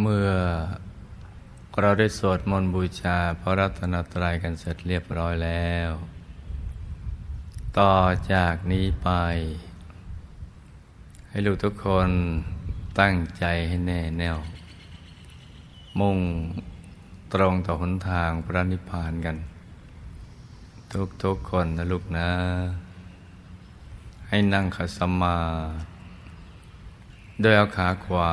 เมื่อเราได้สวดมนต์บูชาพระรัตนตรัยกันเสร็จเรียบร้อยแล้ว ต่อจากนี้ไป ให้ลูกทุกคนตั้งใจให้แน่แน่ว มุ่งตรงต่อหนทางพระนิพพานกัน ทุกๆคนนะลูกนะ ให้นั่งขัดสมา โดยเอาขาขวา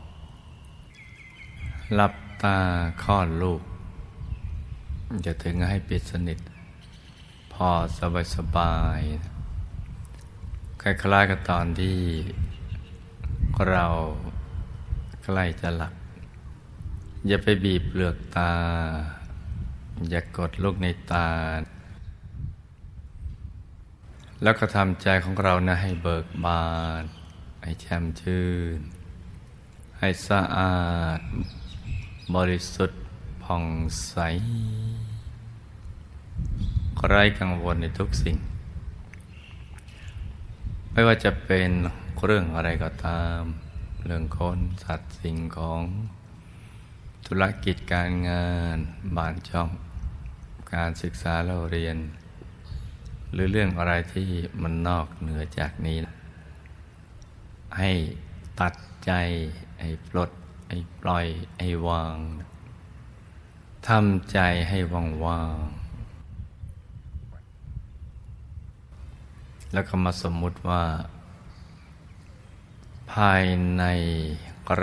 หลับตาคลอดลูก จะถึงให้ปิดสนิท พอสบายสบายคล้ายๆกับตอนที่เราใกล้จะหลับ อย่าไปบีบเปลือกตา อย่ากดลูกในตา แล้วก็ทำใจของเรานะให้เบิกบาน ให้แช่มชื่น ให้สะอาด บริสุทธิ์ผ่องใสไร้กังวลในทุกสิ่ง ไม่ว่าจะเป็นเรื่องอะไรก็ตาม เรื่องคนสัตว์สิ่งของ ธุรกิจการงานบ้านช่อง การศึกษาเราเรียน หรือเรื่องอะไรที่มันนอกเหนือจากนี้ ให้ตัดใจให้ปลด ให้ปล่อยให้วางทำใจให้ว่างๆแล้วก็มาสมมุติว่า ภายใน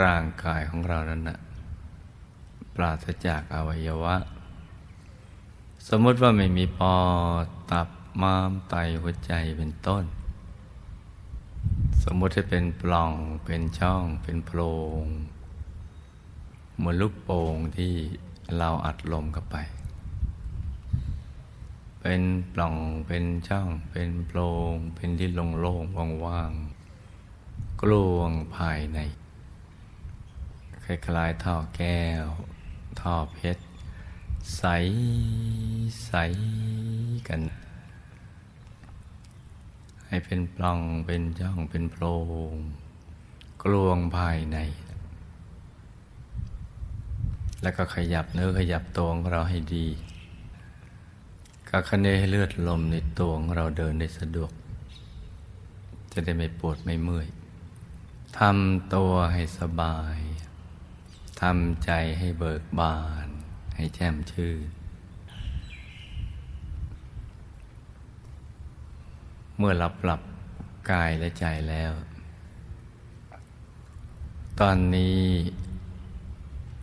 ร่างกายของเรานั้นนะปราศจากอวัยวะ สมมติว่าไม่มีปอดตับม้ามไตหัวใจเป็นต้น สมมติให้เป็นปล่องเป็นช่องเป็นโพรง เหมือนลูกโป่งที่เราอัดลมเข้าไป เป็นปล่องเป็นช่องเป็นโพรงเป็นที่โล่งๆว่างๆกลวงภายในคล้ายๆท่อแก้ว ท่อเพชร ใสใสกัน ให้เป็นปล่องเป็นช่องเป็นโพรงกลวงภายใน แล้วก็ขยับเนื้อขยับตัวของเราให้ดีก็คะเนให้เลือดลมในตัวของเราเดินได้สะดวก จะได้ไม่ปวดไม่เมื่อยทำตัวให้สบายทำใจให้เบิกบาน ให้แจ่มชื่นเมื่อหลับหลับกายและใจแล้ว ตอนนี้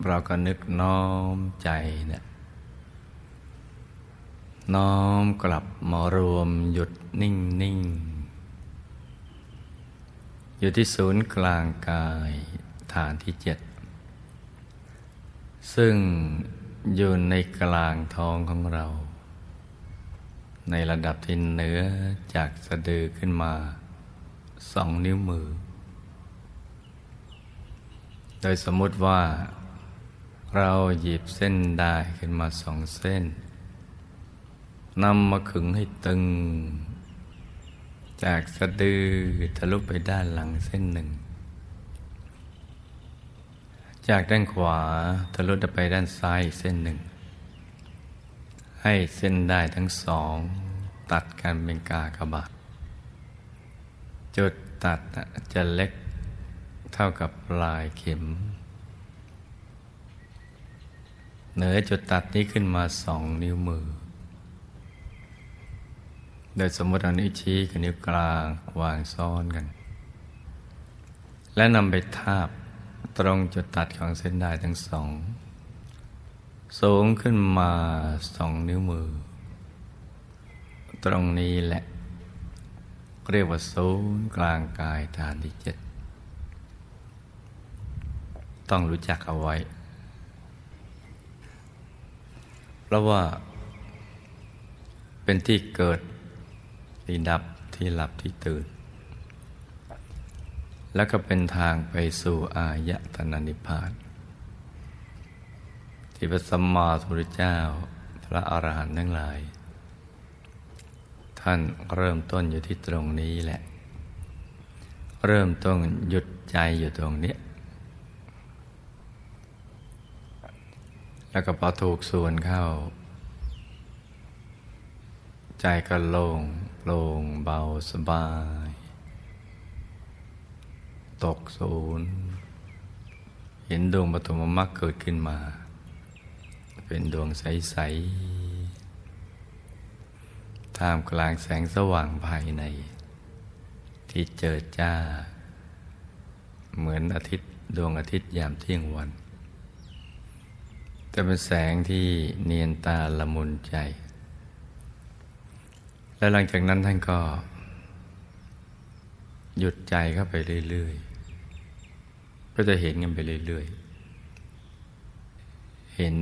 เราก็นึกน้อมใจเนี่ยน้อมกลับมารวมหยุดนิ่งนิ่งอยู่ที่ศูนย์กลางกายฐานที่เจ็ดซึ่งอยู่ในกลางท้องของเรา ในระดับที่เหนือจากสะดือขึ้นมาสองนิ้วมือ โดยสมมติว่า เราหยิบเส้นได้ขึ้นมาสองเส้นนำมาขึงให้ตึง จากสะดือทะลุไปด้านหลังเส้นหนึ่ง จากด้านขวาทะลุไปด้านซ้ายเส้นหนึ่ง ให้เส้นได้ทั้งสอง ตัดกันเป็นกากบาท จุดตัดจะเล็กเท่ากับปลายเข็ม เหนือจุดตัดนี้ขึ้นมาสองนิ้วมือ โดยสมมติเอานิ้วชี้กับนิ้วกลางวางซ้อนกัน และนำไปทาบตรงจุดตัดของเส้นได้ทั้งสอง สูงขึ้นมาสองนิ้วมือ ตรงนี้แหละ เรียกว่าศูนย์กลางกายฐานที่เจ็ดต้องรู้จักเอาไว้ เพราะว่า เป็นที่เกิด ที่ดับที่หลับที่ตื่น แล้วก็เป็นทางไปสู่อายตนะนิพพานที่พระสัมมาสัมพุทธเจ้า พระอรหันต์ทั้งหลาย ท่านเริ่มต้นอยู่ที่ตรงนี้แหละ เริ่มต้นหยุดใจอยู่ตรงนี้ แล้วก็พอถูกส่วนเข้า ใจก็โล่งโปร่งเบาสบาย ตกศูนย์เห็นดวงปฐมมรรคเกิดขึ้นมา เป็นดวงใส ๆ ท่ามกลางแสงสว่างภายใน ที่เจิดจ้า เหมือนอาทิตย์ดวงอาทิตย์ยามเที่ยงวัน แต่เป็นแสงที่เนียนตาละมุนใจ และหลังจากนั้นท่านก็ หยุดใจเข้าไปเรื่อยๆ ก็จะเห็นกันไปเรื่อยๆ เห็น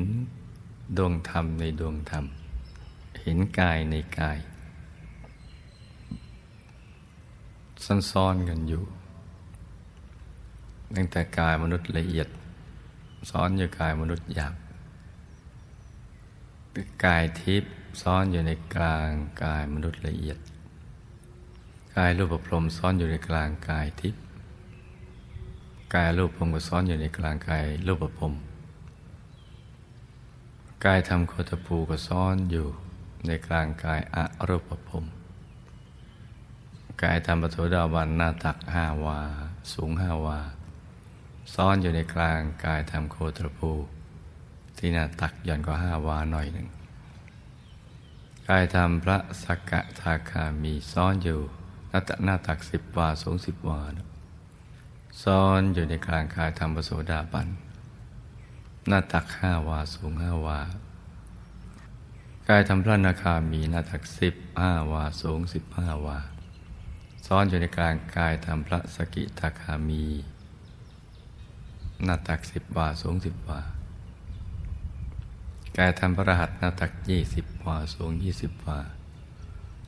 ดวงธรรมในดวงธรรม เห็นกายในกาย ซ่อนๆกันอยู่ ตั้งแต่กายมนุษย์ละเอียดซ้อนอยู่กายมนุษย์หยาบ กายทิพย์ซ้อนอยู่ในกลางกายมนุษย์ละเอียด กายรูปประพรมซ้อนอยู่ในกลางกายทิพย์กายรูปพรมก็ซ้อนอยู่ในกลางกายรูปประพรมกายธรรมโคตภูก็ซ้อนอยู่ในกลางกายอรูปภพกายธรรมปฐดาวันหน้าตักห้าวา สูงห้าวาซ้อนอยู่ในกลางกายธรรมโคตรภู ที่หน้าตักย่อนกว่าห้าวาหน่อยหนึ่งกายธรรมพระสกะทาคามีซ้อนอยู่หน้าตักหน้าตักสิบวาสูงสิบวาซ้อนอยู่ในกลางกายธรรมปโสดาบัน หน้าตักห้าวาสูงห้าวากายธรรมพระนาคามีหน้าตักสิบห้าวาสูงสิบห้าวาซ้อนอยู่ในกลางกายธรรมพระสกิทาคามี หน้าตักสิบวาสูงสิบวา กายธรรมพระรหัสหน้าตักยี่สิบวาสูงยี่สิบวา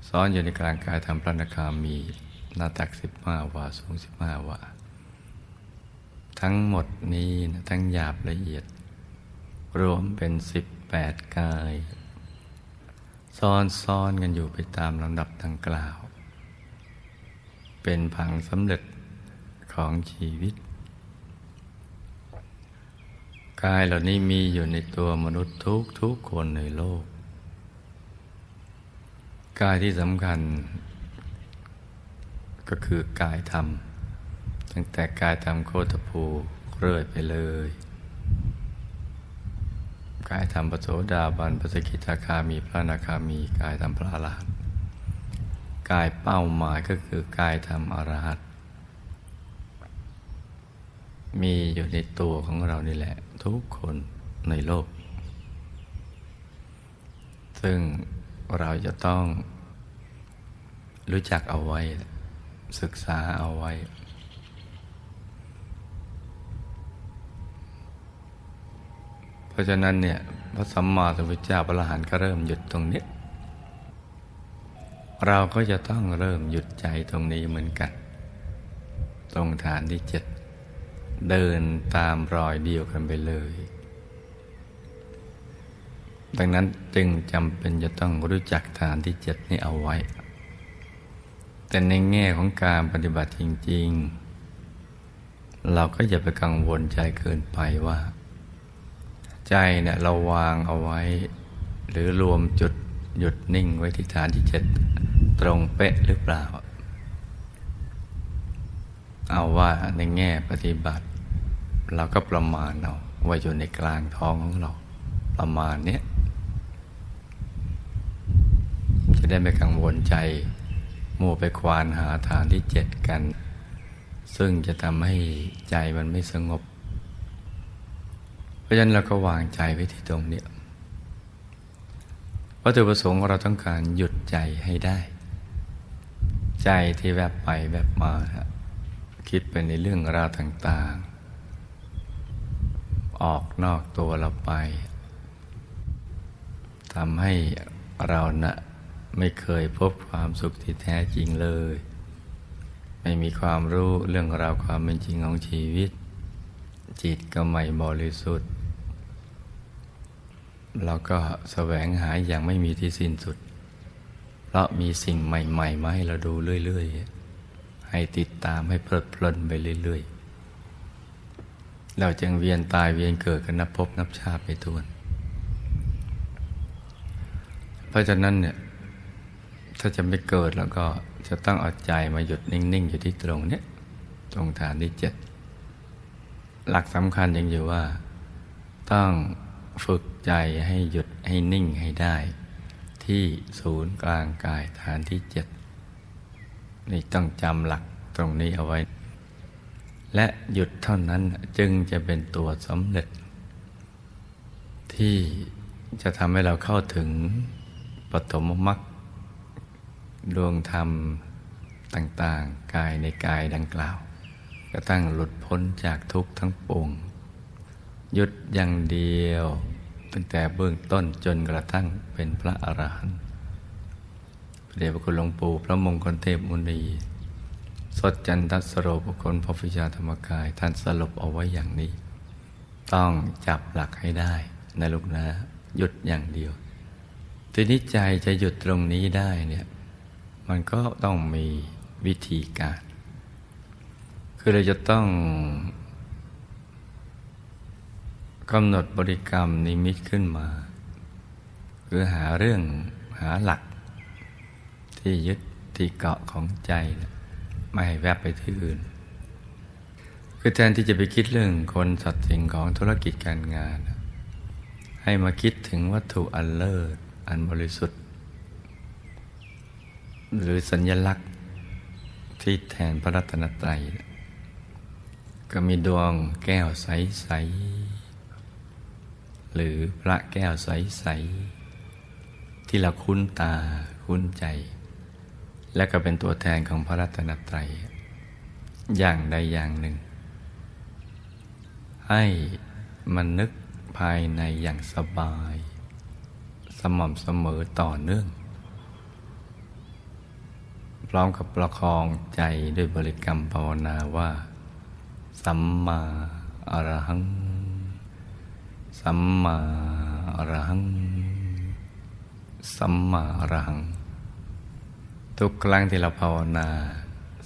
ซ้อนอยู่ในกลางกายธรรมพระนาคามีหน้าตักสิบห้าวาสูงสิบห้าวาทั้งหมดนี้นะทั้งหยาบละเอียด รวมเป็นสิบแปดกาย ซ้อนซ้อนกันอยู่ไปตามลำดับดังกล่าว เป็นผังสำเร็จของชีวิต กายเหล่านี้มีอยู่ในตัวมนุษย์ทุกทุกคนในโลก กายที่สำคัญ ก็คือกายธรรม ตั้งแต่กายธรรมโคตภูเรื่อยไปเลย กายธรรมปโสดาบันปสกิทาคามีพระนาคามีกายธรรมพระอรหันต์กายเป้าหมายก็คือกายธรรมอรหันต มีอยู่ในตัวของเรานี่แหละ ทุกคนในโลก ซึ่งเราจะต้องรู้จักเอาไว้ ศึกษาเอาไว้ เพราะฉะนั้นเนี่ยพระสัมมาสัมพุทธเจ้าพระอรหันต์ก็เริ่มหยุดตรงนี้ เราก็จะต้องเริ่มหยุดใจตรงนี้เหมือนกัน ตรงฐานที่เจ็ด เดินตามรอยเดียวกันไปเลย ดังนั้นจึงจำเป็นจะต้องรู้จักฐานที่เจ็ดนี้เอาไว้ แต่ในแง่ของการปฏิบัติจริง ๆ เราก็อย่าไปกังวลใจเกินไปว่า ใจเนี่ยเราวางเอาไว้ หรือรวมจุดหยุดนิ่งไว้ที่ฐานที่เจ็ดตรงเป๊ะหรือเปล่า เอาว่าในแง่ปฏิบัติ เราก็ประมาณเอาไว้อยู่ในกลางท้องของเรา ประมาณนี้จะได้ไม่กังวลใจมัวไปควานหาฐานที่เจ็ดกัน ซึ่งจะทำให้ใจมันไม่สงบ เพราะฉะนั้นเราก็วางใจไว้ที่ตรงเนี้ยวัตถุประสงค์ของเราต้องการหยุดใจให้ได้ ใจที่แวบไปแวบมาคิ คิดไปในเรื่องราวต่างๆ ออกนอกตัวเราไปทำให้เรานะไม่เคยพบความสุขที่แท้จริงเลย ไม่มีความรู้เรื่องราวความเป็นจริงของชีวิต จิตก็ไม่บริสุทธิ์เราก็แสวงหาอย่างไม่มีที่สิ้นสุด เพราะมีสิ่งใหม่ ๆ มาให้เราดูเรื่อย ๆ ให้ติดตามให้เพลิดเพลินไปเรื่อยๆ เราจึงเวียนตายเวียนเกิดกันนับพบนับชาติไปทวน เพราะฉะนั้นเนี่ยถ้าจะไม่เกิดแล้วก็จะต้องเอาใจมาหยุดนิ่งๆ อยู่ที่ตรงเนี้ยตรงฐานที่เจ็ดหลักสำคัญยังอยู่ว่า ต้องฝึกใจให้หยุดให้นิ่งให้ได้ ที่ศูนย์กลางกายฐานที่เจ็ด นี่ต้องจำหลักตรงนี้เอาไว้ และหยุดเท่านั้นจึงจะเป็นตัวสำเร็จ ที่จะทำให้เราเข้าถึงปฐมมรรคดวงธรรมต่างๆ กายในกายดังกล่าวก็ตั้งหลุดพ้นจากทุกข์ทั้งปวงหยุดอย่างเดียว ตั้งแต่เบื้องต้นจนกระทั่งเป็นพระอรหันต์ เดชพระคุณหลวงปู่พระมงคลเทพมุนี สดจันทัสโรบุคคลพระฟิชาธรรมกาย ท่านสรุปเอาไว้อย่างนี้ ต้องจับหลักให้ได้นะลูกนะ หยุดอย่างเดียว ทีนี้ใจจะหยุดตรงนี้ได้เนี่ย มันก็ต้องมีวิธีการ คือเราจะต้องกำหนดบริกรรมนิมิตขึ้นมา คือหาเรื่องหาหลัก ที่ยึดที่เกาะของใจ ไม่ให้แวบไปที่อื่น คือแทนที่จะไปคิดเรื่องคนสัตว์สิ่งของธุรกิจการงาน ให้มาคิดถึงวัตถุอันเลิศอันบริสุทธิ์ หรือสัญญลักษณ์ที่แทนพระรัตนตรัย ก็มีดวงแก้วใส ๆ หรือพระแก้วใส ๆ ที่เราคุ้นตาคุ้นใจ และก็เป็นตัวแทนของพระรัตนตรัย อย่างใดอย่างหนึ่ง ให้มันนึกภายในอย่างสบาย สม่ำเสมอต่อเนื่อง พร้อมกับประคองใจด้วยบริกรรมภาวนาว่า สัมมาอรหัง สัมมาอรหัง สัมมาอรหัง ทุกครั้งที่เราภาวนา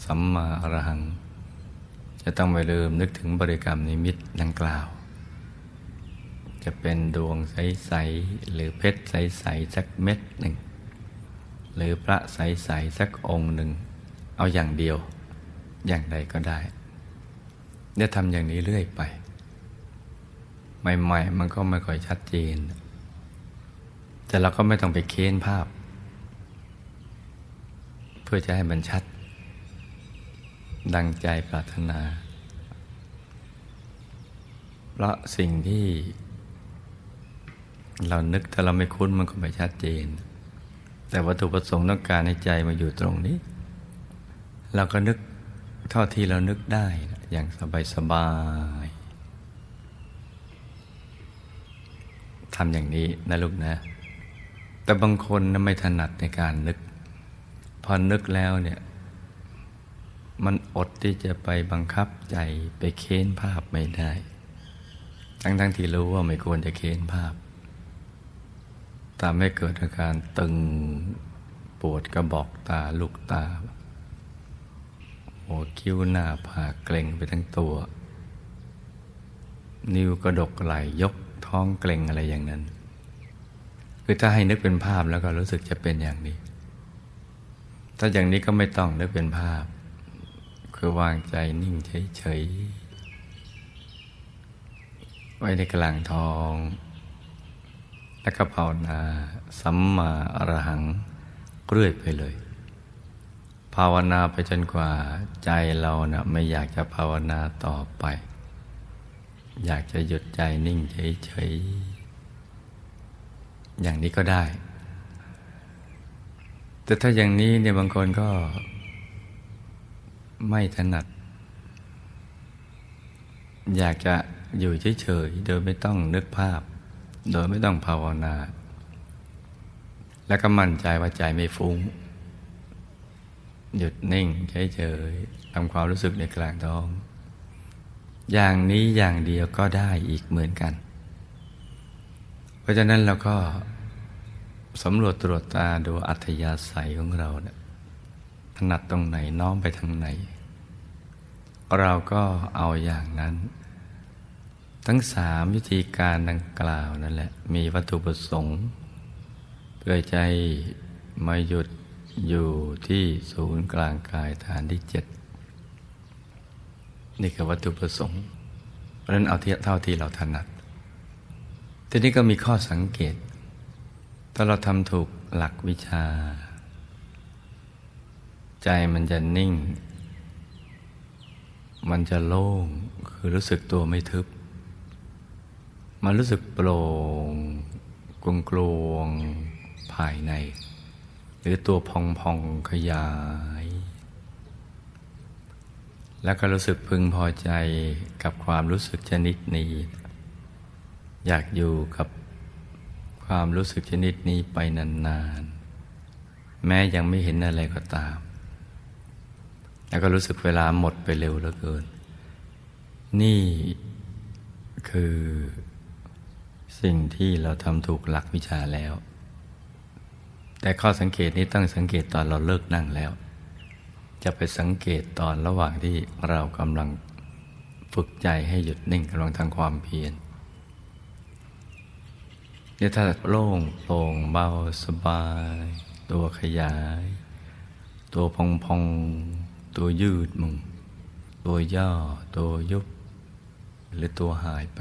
สัมมาอรหัง จะต้องไม่ลืมนึกถึงบริกรรมนิมิตดังกล่าว จะเป็นดวงใส ๆ หรือเพชรใส ๆ สักเม็ดหนึ่ง หรือพระใส ๆ สักองค์หนึ่ง เอาอย่างเดียวอย่างใดก็ได้เนี่ยทำอย่างนี้เรื่อยไป ใหม่ ๆ มันก็ไม่ค่อยชัดเจน แต่เราก็ไม่ต้องไปเค้นภาพ พื่อจะให้มันชัด ดังใจปรารถนา เพราะสิ่งที่ เรานึกถ้าเราไม่คุ้นมันก็ไม่ชัดเจน แต่วัตถุประสงค์ต้องการให้ใจมาอยู่ตรงนี้ เราก็นึกเท่าที่เรานึกได้อย่างสบายๆทำอย่างนี้นะลูกนะ แต่บางคนนไม่ถนัดในการนึก อนึกแล้วเนี่ย มันอดที่จะไปบังคับใจไปเค้นภาพไม่ได้ ทั้งๆทที่รู้ว่าไม่ควรจะเค้นภาพทำให้เกิดอาการตึงปวดกระบอกตาลูกตา หัวคิ้วหน้าผากเกร็งไปทั้งตัว นิ้วกระดกไหลยกท้องเกร็งอะไรอย่างนั้น คือถ้าให้นึกเป็นภาพแล้วก็รู้สึกจะเป็นอย่างนี้ ถ้าอย่างนี้ก็ไม่ต้องนึกเป็นภาพ คือวางใจนิ่งเฉยๆ ไว้ในกลางทอง แล้วก็ภาวนาสัมมาอรหังเรื่อยไปเลย ภาวนาไปจนกว่าใจเรานะ่ะไม่อยากจะภาวนาต่อไป อยากจะหยุดใจนิ่งเฉยๆ อย่างนี้ก็ได้ แต่ถ้าอย่างนี้เนี่ยบางคนก็ไม่ถนัด อยากจะอยู่เฉยๆ โดยไม่ต้องนึกภาพ โดยไม่ต้องภาวนา แล้วก็มั่นใจว่าใจไม่ฟุ้ง หยุดนิ่งเฉยๆทำความรู้สึกในกลางท้อง อย่างนี้อย่างเดียวก็ได้อีกเหมือนกัน เพราะฉะนั้นเราก็ สำรวจตรวจตาดูอัธยาศัยของเราเนี่ยถนัดตรงไหนน้อมไปทางไหน เราก็เอาอย่างนั้น ทั้งสามวิธีการดังกล่าวนั่นแหละ มีวัตถุประสงค์ เพื่อใจมาหยุดอยู่ที่ศูนย์กลางกายฐานที่เจ็ดนี่คือวัตถุประสงค์ เพราะนั้นเอาเท่าที่เราถนัด ทีนี้ก็มีข้อสังเกต ถ้าเราทำถูกหลักวิชา ใจมันจะนิ่ง มันจะโล่ง คือรู้สึกตัวไม่ทึบ มันรู้สึกโปร่งกลวงกลวงภายใน หรือตัวพองพองขยาย แล้วก็รู้สึกพึงพอใจกับความรู้สึกชนิดนี้ อยากอยู่กับ ความรู้สึกชนิดนี้ไปนานๆ แม้ยังไม่เห็นอะไรก็ตาม แล้วก็รู้สึกเวลาหมดไปเร็วเหลือเกิน นี่คือสิ่งที่เราทำถูกหลักวิชาแล้ว แต่ข้อสังเกตนี้ต้องสังเกตตอนเราเลิกนั่งแล้ว จะไปสังเกตตอนระหว่างที่เรากำลังฝึกใจให้หยุดนิ่งกำลังทำความเพียร เนี่ยถ้าโล่งโปร่งเบาสบาย ตัวขยาย ตัวพองพองตัวยืดมุงตัวย่อ ตัวยุบ หรือตัวหายไป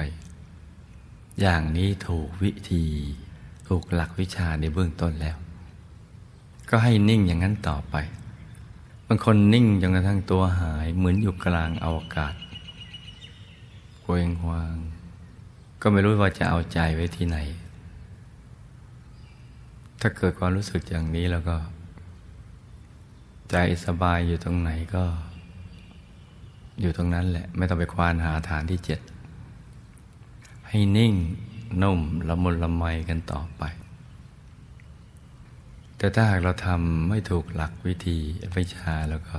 อย่างนี้ถูกวิธี ถูกหลักวิชาในเบื้องต้นแล้ว ก็ให้นิ่งอย่างนั้นต่อไปบางคนนิ่งจนกระทั่งตัวหายเหมือนอยู่กลางอวกาศเคว้งคว้าง ก็ไม่รู้ว่าจะเอาใจไว้ที่ไหน ถ้าเกิดความรู้สึกอย่างนี้แล้วก็ ใจสบายอยู่ตรงไหนก็ อยู่ตรงนั้นแหละ ไม่ต้องไปควานหาฐานที่เจ็ด ให้นิ่งนุ่มละมุนละไมกันต่อไป แต่ถ้าหากเราทำไม่ถูกหลักวิธีวิชาแล้วก็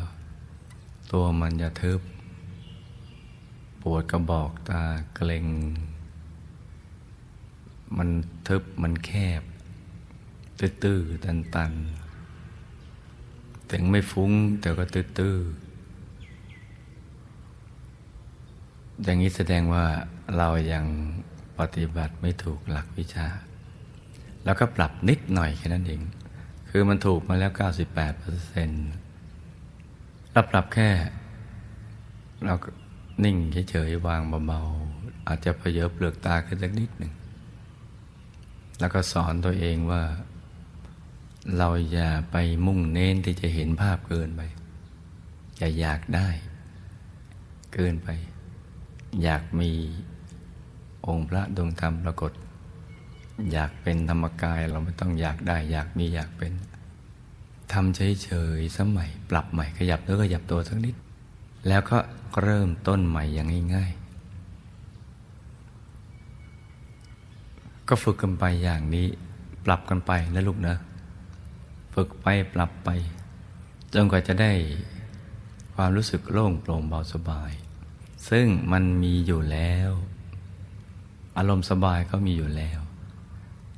ตัวมันจะทึบ ปวดกระบอกตาเกร็ง มันทึบมันแคบ ตื้อๆตันๆถึงไม่ฟุ้งแต่ก็ตื้อๆอย่างนี้แสดงว่าเรายังปฏิบัติไม่ถูกหลักวิชา แล้วก็ปรับนิดหน่อยแค่นั้นเอง คือมันถูกมาแล้ว 98เปอร์เซ็นต์เราปรับแค่ เราก็นิ่งเฉยๆวางเบาๆอาจจะเพเยอเปลือกตาขึ้นสักนิดหนึ่งแล้วก็สอนตัวเองว่า เราอย่าไปมุ่งเน้นที่จะเห็นภาพเกินไป อย่าอยากได้ เกินไป อยากมีองค์พระดวงธรรมปรากฏ อยากเป็นธรรมกายเราไม่ต้องอยากได้ อยากมีอยากเป็นทำเฉยๆสมัย ปรับใหม่ขยับเนื้อขยับตัวสักนิด แล้วก็เริ่มต้นใหม่อย่างง่ายๆ ก็ฝึกกันไปอย่างนี้ ปรับกันไปนะลูกนะ ฝึกไปปรับไป จนกว่าจะได้ความรู้สึกโล่งโปร่งเบาสบาย ซึ่งมันมีอยู่แล้ว อารมณ์สบายก็มีอยู่แล้ว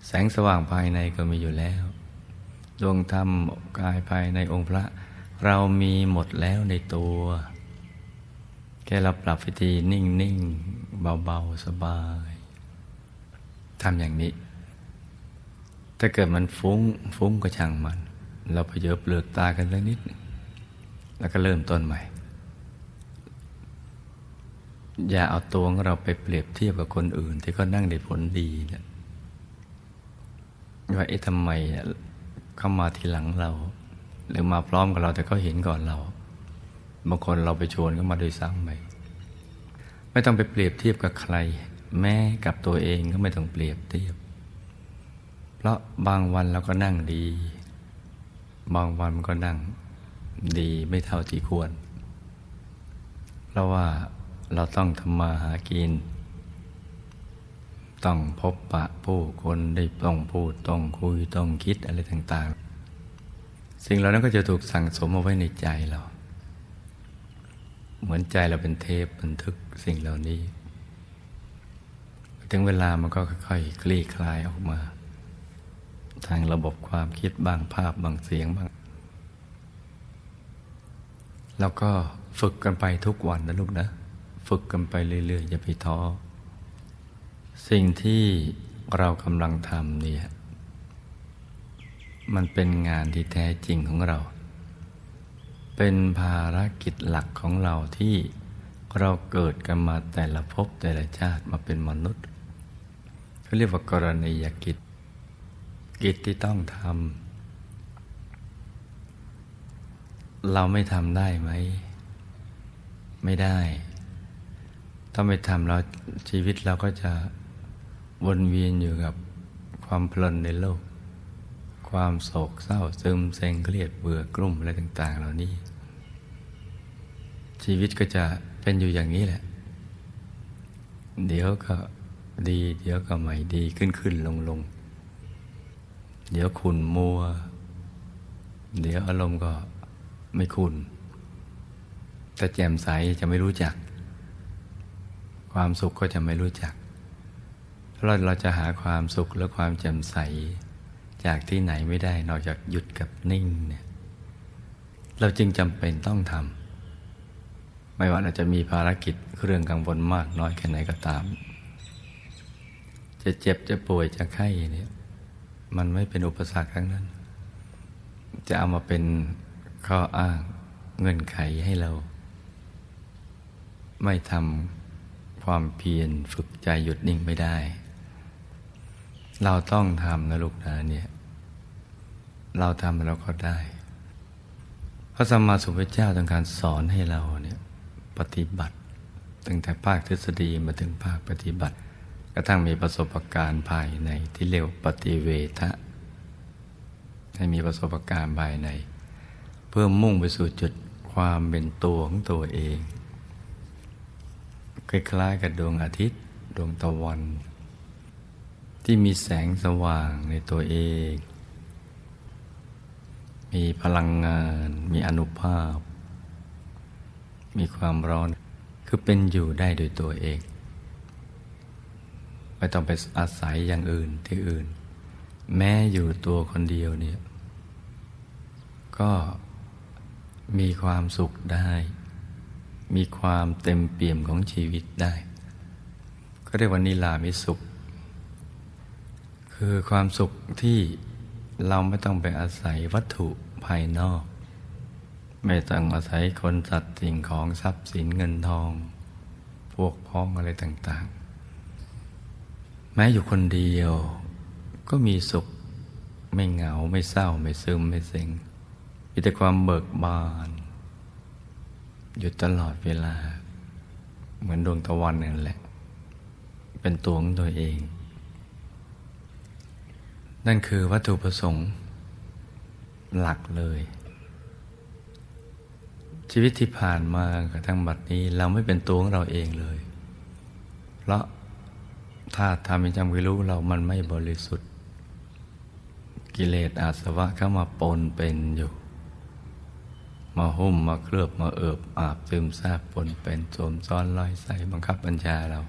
แสงสว่างภายในก็มีอยู่แล้ว ดวงธรรมกายภายในองค์พระ เรามีหมดแล้วในตัว แค่เราปรับวิธีนิ่งนิ่งเบาๆ สบายทำอย่างนี้ ถ้าเกิดมันฟุ้ง ฟุ้งก็ช่างมัน เราพเยอเปลือกตากันเรื่องนิด แล้วก็เริ่มต้นใหม่ อย่าเอาตัวของเราไปเปรียบเทียบกับคนอื่น ที่เขานั่งได้ผลดีเนี่ยว่าเอ๊ะทำไมเข้ามาทีหลังเรา หรือมาพร้อมกับเราแต่เขาเห็นก่อนเราบางคนเราไปชวนเขามาโดยซ้ำไปไม่ต้องไปเปรียบเทียบกับใคร แม้กับตัวเองก็ไม่ต้องเปรียบเทียบ เพราะบางวันเราก็นั่งดี บางวันมันก็นั่งดีไม่เท่าที่ควร เพราะว่าเราต้องทำมาหากิน ต้องพบปะผู้คนได้ต้องพูดต้องคุยต้องคิดอะไรต่าง ๆ สิ่งเหล่านั้นก็จะถูกสั่งสมเอาไว้ในใจเรา เหมือนใจเราเป็นเทปบันทึกสิ่งเหล่านี้ ถึงเวลามันก็ค่อยๆคลี่คลายออกมา ทางระบบความคิดบ้างภาพบางเสียงบ้าง แล้วก็ฝึกกันไปทุกวันนะลูกนะ ฝึกกันไปเรื่อยๆอย่าไปท้อ สิ่งที่เรากำลังทำเนี่ย มันเป็นงานที่แท้จริงของเรา เป็นภารกิจหลักของเราที่เราเกิดกันมาแต่ละภพแต่ละชาติมาเป็นมนุษย์เขาเรียกว่ากรณียกิจ กิจที่ต้องทำเราไม่ทำได้ไหม ไม่ได้ ถ้าไม่ทำเราชีวิตเราก็จะวนเวียนอยู่กับความเพลินในโลก ความโศกเศร้าซึมเซ็งเครียดเบื่อกลุ่มอะไรต่าง ๆ เหล่านี้ ชีวิตก็จะเป็นอยู่อย่างนี้แหละ เดี๋ยวก็ดี เดี๋ยวก็ไม่ดีขึ้นขึ้นลงลง เดี๋ยวขุนมัว เดี๋ยวอารมณ์ก็ไม่ขุนแต่แจ่มใสจะไม่รู้จัก ความสุขก็จะไม่รู้จักเราเราจะหาความสุขและความแจ่มใส จากที่ไหนไม่ได้นอกจากหยุดกับนิ่งเนี่ยเราจึงจำเป็นต้องทำไม่ว่าเราจะมีภารกิจเรื่องกังวลมากน้อยแค่ไหนก็ตาม จะเจ็บจะป่วยจะไข้เนี่ย มันไม่เป็นอุปสรรคทั้งนั้น จะเอามาเป็นข้ออ้างเงื่อนไขให้เรา ไม่ทำความเพียรฝึกใจหยุดนิ่งไม่ได้ เราต้องทำนะลูกนะเนี่ย เราทำเราก็ได้ พระสัมมาสัมพุทธเจ้าต้องการสอนให้เราเนี่ยปฏิบัติตั้งแต่ภาคทฤษฎีมาถึงภาคปฏิบัติ กระทั่งมีประสบการณ์ภายในที่เรียกว่าปฏิเวทะให้มีประสบการณ์ภายใน เพื่อมุ่งไปสู่จุดความเป็นตัวของตัวเอง คล้ายๆกับดวงอาทิตย์ดวงตะวัน ที่มีแสงสว่างในตัวเอง มีพลังงาน มีอนุภาพ มีความร้อนคือเป็นอยู่ได้โดยตัวเอง ไม่ต้องไปอาศัยอย่างอื่นที่อื่น แม้อยู่ตัวคนเดียวเนี่ย ก็มีความสุขได้ มีความเต็มเปี่ยมของชีวิตได้ ก็เรียกว่านิลามิสุข คือความสุขที่เราไม่ต้องไปอาศัยวัตถุภายนอก ไม่ต้องอาศัยคนสัตว์สิ่งของทรัพย์สินเงินทอง พวกพ้องอะไรต่างๆ แม้อยู่คนเดียว ก็มีสุข ไม่เหงาไม่เศร้าไม่ซึมไม่เซ็งมีแต่ความเบิกบาน อยู่ตลอดเวลา เหมือนดวงตะวันนั่นแหละ เป็นตัวของตัวเอง นั่นคือวัตถุประสงค์ หลักเลย ชีวิตที่ผ่านมากระทั่งบัดนี้เราไม่เป็นตัวของเราเองเลย เพราะ ถ้าทำเป็นจำวิรู้เรามันไม่บริสุทธิ์ กิเลสอาสวะเข้ามาปนเป็นอยู่ มาหุ้มมาเคลือบมาเอิบอาบซึมซาบปนเป็นสวมซ้อนลอยใส่บังคับบัญชาเรา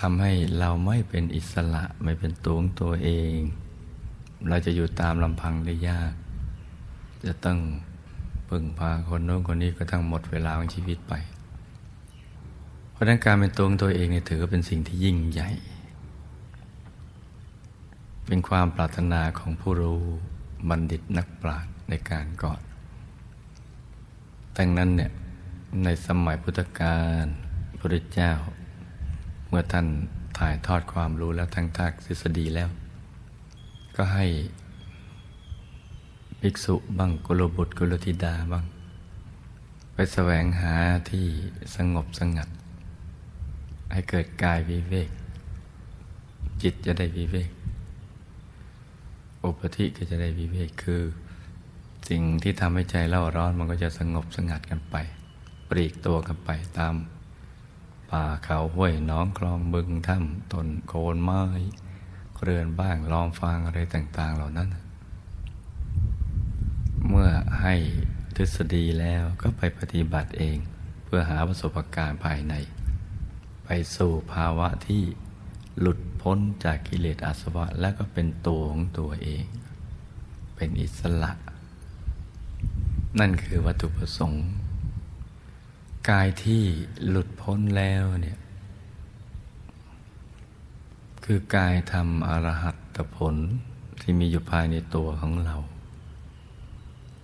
ทำให้เราไม่เป็นอิสระไม่เป็นตัวของตัวเอง เราจะอยู่ตามลำพังได้ยาก จะต้องพึ่งพาคนโน้นคนนี้ก็ทั้งหมดเวลาของชีวิตไป ราะนั้นการเป็นตัวของตัวเองเนี่ยถือว่าเป็นสิ่งที่ยิ่งใหญ่ เป็นความปรารถนาของผู้รู้บัณฑิตนักปราชญ์ในการก่อนดังนั้นเนี่ยในสมัยพุทธกาลพระเจ้า เมื่อท่านถ่ายทอดความรู้แล้วทั้งทากทฤษฎีแล้ว ก็ให้ภิกษุบ้างกุลบุตรกุลธิดาบ้าง ไปแสวงหาที่สงบสงัด ให้เกิดกายวิเวก จิตจะได้วิเวกอุปธิก็จะได้วิเวกคือ สิ่งที่ทำให้ใจเล่าร้อนมันก็จะสงบสงัดกันไปปลีกตัวกันไปตาม ป่าเขาห้วยน้องคลองบึงถ้ำต้นโคนไม้เรือนบ้างล้อมฟางอะไรต่าง ๆ เหล่านั้น เมื่อให้ทฤษฎีแล้วก็ไปปฏิบัติเอง เพื่อหาประสบการณ์ภายใน ไปสู่ภาวะที่หลุดพ้นจากกิเลสอาสวะ และก็เป็นตัวของตัวเอง เป็นอิสระ นั่นคือวัตถุประสงค์ กายที่หลุดพ้นแล้วเนี่ยคือกายทำอรหัตผลที่มีอยู่ภายในตัวของเรา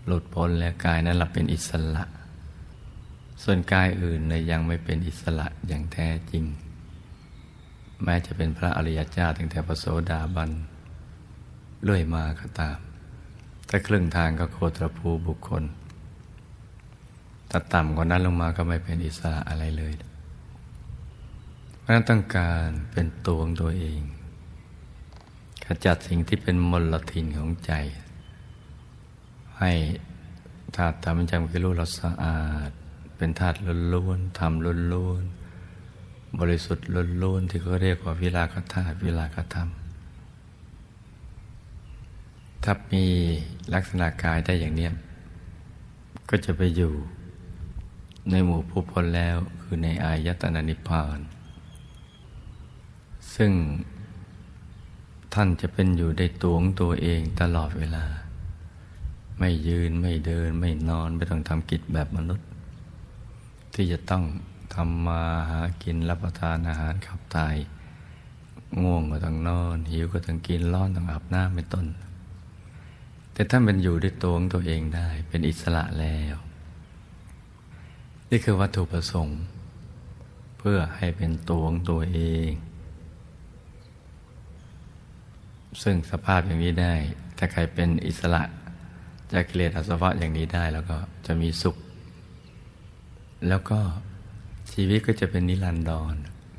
หลุดพ้นแล้วกายนั้นเราเป็นอิสระ ส่วนกายอื่นเนี่ยยังไม่เป็นอิสระอย่างแท้จริง แม้จะเป็นพระอริยเจ้าตั้งแต่พระโสดาบันเรื่อยมาก็ตาม ถ้าครึ่งทางก็โคตรภูบุคคลถ้าต่ำกว่านั้นลงมาก็ไม่เป็นอิสระอะไรเลย เพราะฉะนั้นต้องการเป็นตัวของตัวเอง ขจัดสิ่งที่เป็นมลทินของใจ ให้ธาตุธรรมจำคือรู้เราสะอาด เป็นธาตุล้วนๆธรรมล้วนๆบริสุทธิ์ล้วนๆที่เขาเรียกว่าวิลากธาตุวิลากธรรมถ้ามีลักษณะกายได้อย่างเนี้ยก็จะไปอยู่ในหมู่ผู้พ้นแล้วคือในอายตนะนิพพาน ซึ่งท่านจะเป็นอยู่ในตัวของตัวเองตลอดเวลา ไม่ยืนไม่เดินไม่นอน ไม่ต้องทำกิจแบบมนุษย์ ที่จะต้องทำมาหากินรับประทานอาหารขับถ่ายง่วงก็ต้องนอน หิวก็ต้องกินร้อนต้องอาบน้ำเป็นต้น แต่ท่านเป็นอยู่ด้วยตัวของตัวเองได้เป็นอิสระแล้ว นี่คือวัตถุประสงค์ เพื่อให้เป็นตัวของตัวเอง ซึ่งสภาพอย่างนี้ได้ ถ้าใครเป็นอิสระจากกิเลสอาสวะอย่างนี้ได้แล้วก็จะมีสุข แล้วก็ชีวิตก็จะเป็นนิรันดร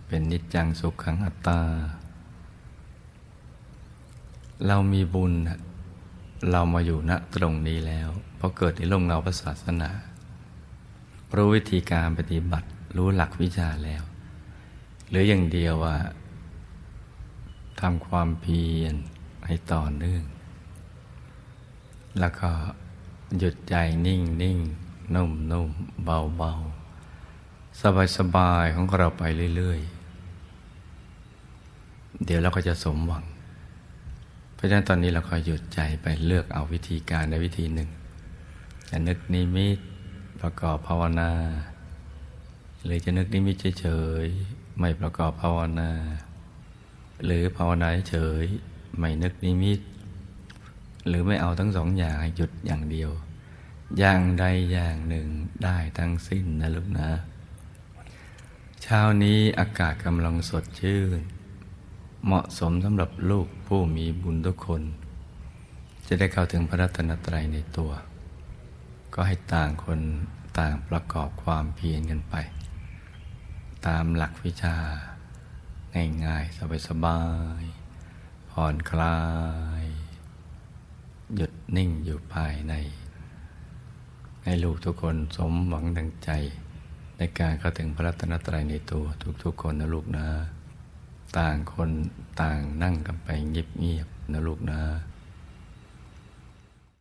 เป็นนิจจังสุขขังอัตตา เรามีบุญ เรามาอยู่ณตรงนี้แล้วพอเกิดในโลกเงาพระศาสนา รู้วิธีการปฏิบัติรู้หลักวิชาแล้ว หรืออย่างเดียวว่าทำความเพียรให้ต่อเนื่อง แล้วก็หยุดใจนิ่งนิ่งนุ่มนุ่มเบาเบา สบายสบายของเราไปเรื่อย ๆ เดี๋ยวเราก็จะสมหวัง เพราะฉะนั้นตอนนี้เราคอยหยุดใจไปเลือกเอาวิธีการในวิธีหนึ่งจะนึกนิมิตประกอบภาวนา หรือจะนึกนิมิตเฉยๆไม่ประกอบภาวนา หรือภาวนาเฉยไม่นึกนิมิต หรือไม่เอาทั้งสองอย่างหยุดอย่างเดียว อย่างใดอย่างหนึ่งได้ทั้งสิ้นนะลูกนะ เช้านี้อากาศกำลังสดชื่น เหมาะสมสำหรับลูกผู้มีบุญทุกคน จะได้เข้าถึงพระรัตนตรัยในตัว ก็ให้ต่างคนต่างประกอบความเพียรกันไป ตามหลักวิชา ง่ายๆ สบายๆผ่อนคลาย หยุดนิ่งอยู่ภายใน ให้ลูกทุกคนสมหวังดังใจ ในการเข้าถึงพระรัตนตรัยในตัวทุกๆคนนะลูกนะ ต่างคนต่างนั่งกันไปเงียบๆนะลูกนะ